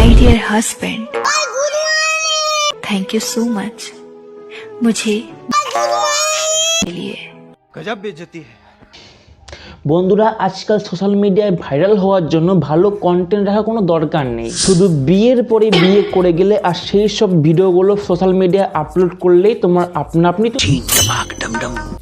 My dear husband thank you so much मुझे के लिए। गजब बेचती है। বন্ধুরা আজকাল সোশ্যাল মিডিয়ায় ভাইরাল হওয়ার জন্য ভালো কন্টেন্ট রাখার কোনো দরকার নেই। শুধু বিয়ের পরে বিয়ে করে গেলে আর সেই সব ভিডিওগুলো সোশ্যাল মিডিয়ায় আপলোড করলেই তোমার আপনা আপনি তো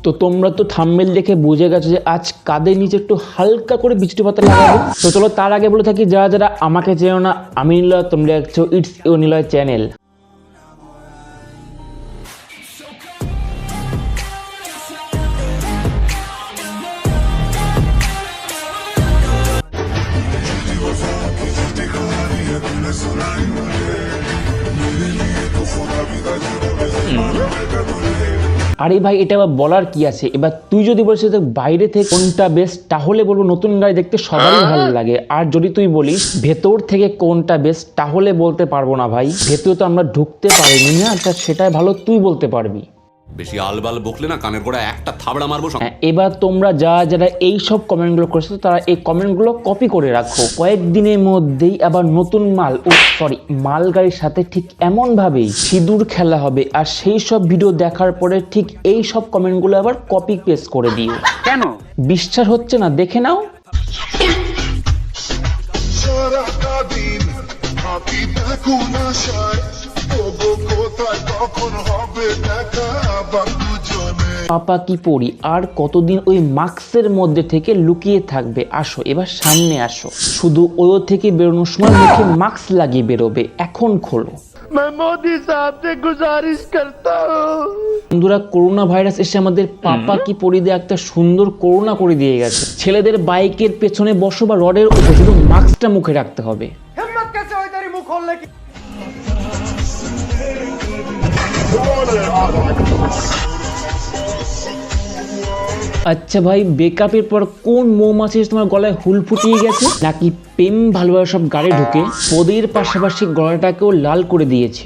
তো তোমরা তো থাম্বেল দেখে বুঝে গেছো যে আজ কাদের নিচে একটু হালকা করে বৃষ্টি পাতা লাগাবো। তো চলো তার আগে বলে থাকি যারা যারা আমাকে চেনো না আমি নিলয় তোমরা দেখছ ইটস ইউ নিলয় চ্যানেল আরে ভাই এটা আবার বলার কি আছে? এবার তুই যদি বলিস যে বাইরে থেকে কোনটা বেস্ট তাহলে বলব নতুন গাড়ি দেখতে সবারই ভালো লাগে। আর যদি তুই বলিস ভেতর থেকে কোনটা বেস্ট তাহলে বলতে পারব না ভাই। ভেতরে তো আমরা ঢুকতে পারিনি না সেটাই ভালো তুই বলতে পারবি। বেশি আলবাল বকলে না কানের গোড়া একটা থাবড়া মারবো হ্যাঁ, এবার তোমরা যারা যারা এই সব কমেন্টগুলো করেছ তারা এই কমেন্টগুলো কপি করে রাখো। কয়েকদিনের মধ্যেই আবার নতুন মাল ও সরি মাল গাড়ির সাথে ঠিক এমনভাবেই সিঁদুর খেলা হবে। আর সেই সব ভিডিও দেখার পরে ঠিক এই সব কমেন্টগুলো আবার কপি পেস্ট করে দিও। কেন? বিশ্বাস হচ্ছে না দেখে নাও। সারাটা দিন হাতি দেখুন আশায় তবু কোথায় কখন হবে দেখা আবার দুজনে পাপা কি পড়ি আর কতদিন ওই মাস্কের মধ্যে থেকে লুকিয়ে থাকবে আসো এবার সামনে আসো শুধু ওই থেকে বেরোনোর সময় মুখে মাস্ক লাগিয়ে বেরোবে এখন খোলো मैं मोदी साहब से गुजारिश करता हूँ বন্ধুরা করোনা ভাইরাস এসে আমাদের পাপা কি পরি দিয়ে একটা সুন্দর করোনা করে দিয়ে গেছে ছেলেদের বাইকের পেছনে বসো বা রডের উপর শুধু মাস্কটা মুখে রাখতে হবে हिम्मत कैसे हुई तेरी मुंह खोलने की আচ্ছা ভাই বেকআপের পর কোন মৌমাছি তোমার গলায় হুল ফুটিয়ে গেছে? নাকি প্রেম ভালোবাসা সব গাড়ি ঢুকে পদের পাশাপাশি গলাটাকেও লাল করে দিয়েছে?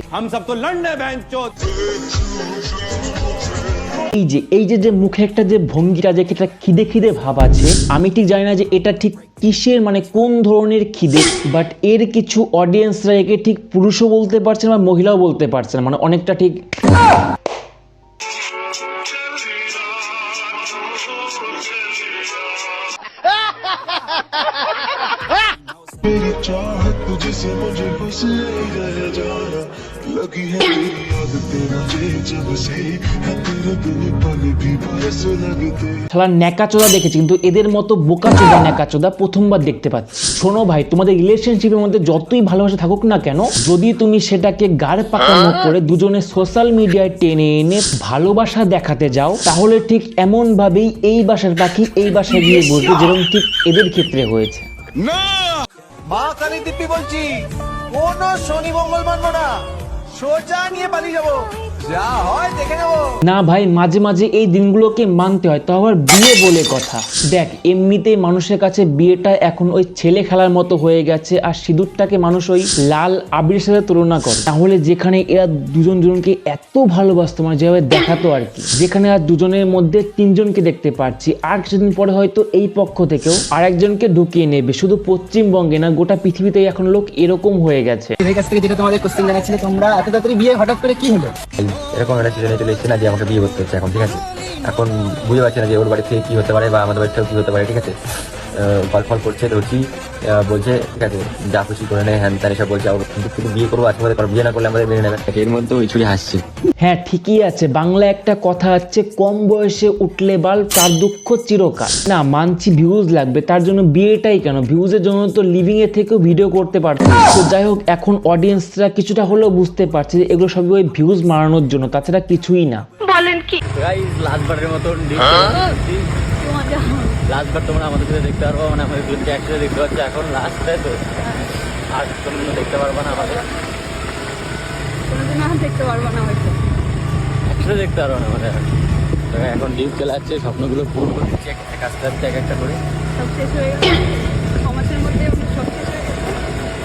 हम सब तो लड़ने बहन चोत এই যে এই যে যে মুখে একটা যে ভঙ্গিটা যে একটা খিদে খিদে ভাব আছে আমি ঠিক জানি না যে এটা ঠিক কিসের মানে কোন ধরনের খিদে বাট এর কিছু অডিয়েন্সরা একে ঠিক পুরুষও বলতে পারছে না বা মহিলাও বলতে পারছে না মানে অনেকটা ঠিক मेरी चाहत तुझसे मुझे बस रह जाना लगी है तेरी आदतें मुझे जब से है तेरे बिन पल भी बरस लगते খেলার ন্যাকাচোদা দেখেছি কিন্তু এদের মতো বোকাচোদা ন্যাকাচোদা প্রথমবার দেখতে পাচ্ছি শোনো ভাই তোমাদের রিলেশনশিপের মধ্যে যতই ভালোবাসা থাকুক না কেন যদি তুমি সেটাকে গাড় পাকানো করে দুজনে সোশ্যাল মিডিয়ায় টেনে এনে ভালোবাসা দেখাতে যাও তাহলে ঠিক এমন ভাবেই এই বাসার পাখি এই বাসায় গিয়ে বসবে যেরকম ঠিক এদের ক্ষেত্রে হয়েছে মা কালী দিব্যি বলছি কোন শনি মঙ্গল মানবো না छोड़ जान ये बालिश है वो। যা হয় দেখে নেব। না ভাই মাঝে মাঝে এই দিনগুলোকে মানতে হয় তো আবার বিয়ে বলে কথা। দেখ এমনিতেই মানুষের কাছে বিয়েটা এখন ওই ছেলে খেলার মতো হয়ে গেছে আর সিঁদুরটাকে মানুষ ওই লাল আবির সাথে তুলনা করে। তাহলে যেখানে এরা দুজন দুজনকে এত ভালোবাসতো মানে যেভাবে দেখাতো আর কি। যেখানে আর দুজনের মধ্যে তিনজনকে দেখতে পাচ্ছি আর কিছুদিন পরে হয়তো এই পক্ষ থেকেও আরেকজনকে ঢুকিয়ে নেবে। শুধু পশ্চিমবঙ্গে না গোটা পৃথিবীতেই এখন লোক এরকম হয়ে গেছে। এদের কাছ থেকে যেটা তোমাদের কোশ্চেন জানাচ্ছিলে তোমরা এত তাড়াতাড়ি বিয়ে হঠাৎ করে কি হলো? এরকম একটা সিজনে চলে এসেছে না যে আমাকে বিয়ে করতে হচ্ছে এখন ঠিক আছে? এখন বুঝতে পারছি না যে ওর বাড়ি থেকে কি হতে পারে বা আমাদের বাড়ি থেকে কি হতে পারে ঠিক আছে? ফল ফল করছে ধরছি আহ, বলছে ঠিক আছে যা খুশি করে নেয় হ্যান ত্যান এসব বলছে কিন্তু তুমি বিয়ে করব আজকে আমাদের বিয়ে না করলে আমাদের মেনে নেবে। এর মধ্যে ওই ছুরি হাসছে। হ্যাঁ ঠিকই আছে। বাংলা একটা কথা আছে কম বয়সে উঠলে বাল তার দুঃখ চিরকাল। না মানছি ভিউজ লাগবে তার জন্য বিয়েটাই কেন? ভিউজের জন্য তো লিভিং এর থেকেও ভিডিও করতে পারছে। তো যাই হোক এখন অডিয়েন্সরা কিছুটা হলেও বুঝতে পারছে যে এগুলো সবই ওই ভিউজ মারানোর জন্য তাছাড়া কিছুই না। লাস্টবারের মতন লাস্টবার তোমরা আমাদের সাথে দেখতে পারব মানে আমাদের দুজনকে একসাথে দেখতে পাচ্ছ এখন লাস্ট তাই তো। আর তোমরা দেখতে পারব না আমাদের। দেখতে পারব না হয়তো। একসাথে দেখতে পারব না আমাদের। এখন ডিপ চলে স্বপ্নগুলো পূরণ করছি এক একটা আস্তে আস্তে এক একটা করে। সব শেষ হয়ে গেছে। সমাজের মধ্যে সব শেষ হয়ে গেছে।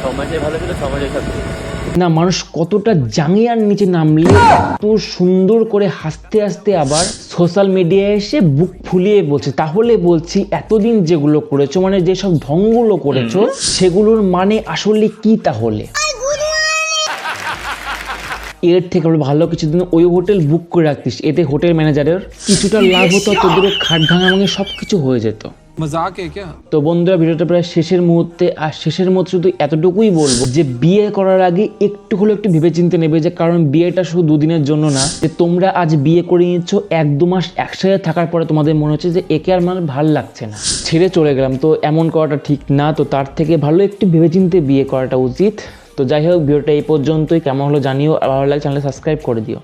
সমাজে ভালো ছিল সমাজে সব। না মানুষ কতটা জাঙ্গিয়ার নিচে নামলে এত সুন্দর করে হাসতে হাসতে আবার সোশ্যাল মিডিয়ায় এসে বুক ফুলিয়ে বলছে। তাহলে বলছি এতদিন যেগুলো করেছ মানে যেসব ঢঙ্গগুলো করেছ সেগুলোর মানে আসলে কি তাহলে? এর থেকে ভালো কিছুদিন ওই হোটেল বুক করে রাখতিস। এতে হোটেল ম্যানেজারের কিছুটা লাভ হতো তোদের খাট ভাঙা ভাঙে সব কিছু হয়ে যেত। মজাক তো বন্ধুরা, ভিডিওটা প্রায় শেষের মুহূর্তে, আর শেষের মুহূর্তে শুধু এতটুকুই বলব যে বিয়ে করার আগে একটু হলেও একটু ভেবে চিনতে নেবে যে, কারণ বিয়েটা শুধু দুদিনের জন্য না, যে তোমরা আজ বিয়ে করে নিয়েছ এক দু মাস একসাথে থাকার পরে তোমাদের মনে হচ্ছে যে, একে আর মানে ভালো লাগছে না। ছেড়ে চলে গেলাম। তো এমন করাটা ঠিক না। তো তার থেকে ভালো একটু ভেবেচিন্তে বিয়ে করাটা উচিত। তো যাই হোক, ভিডিওটা এই পর্যন্তই। কেমন হলো জানিও। ভালো লাগে চ্যানেল সাবস্ক্রাইব করে দিও।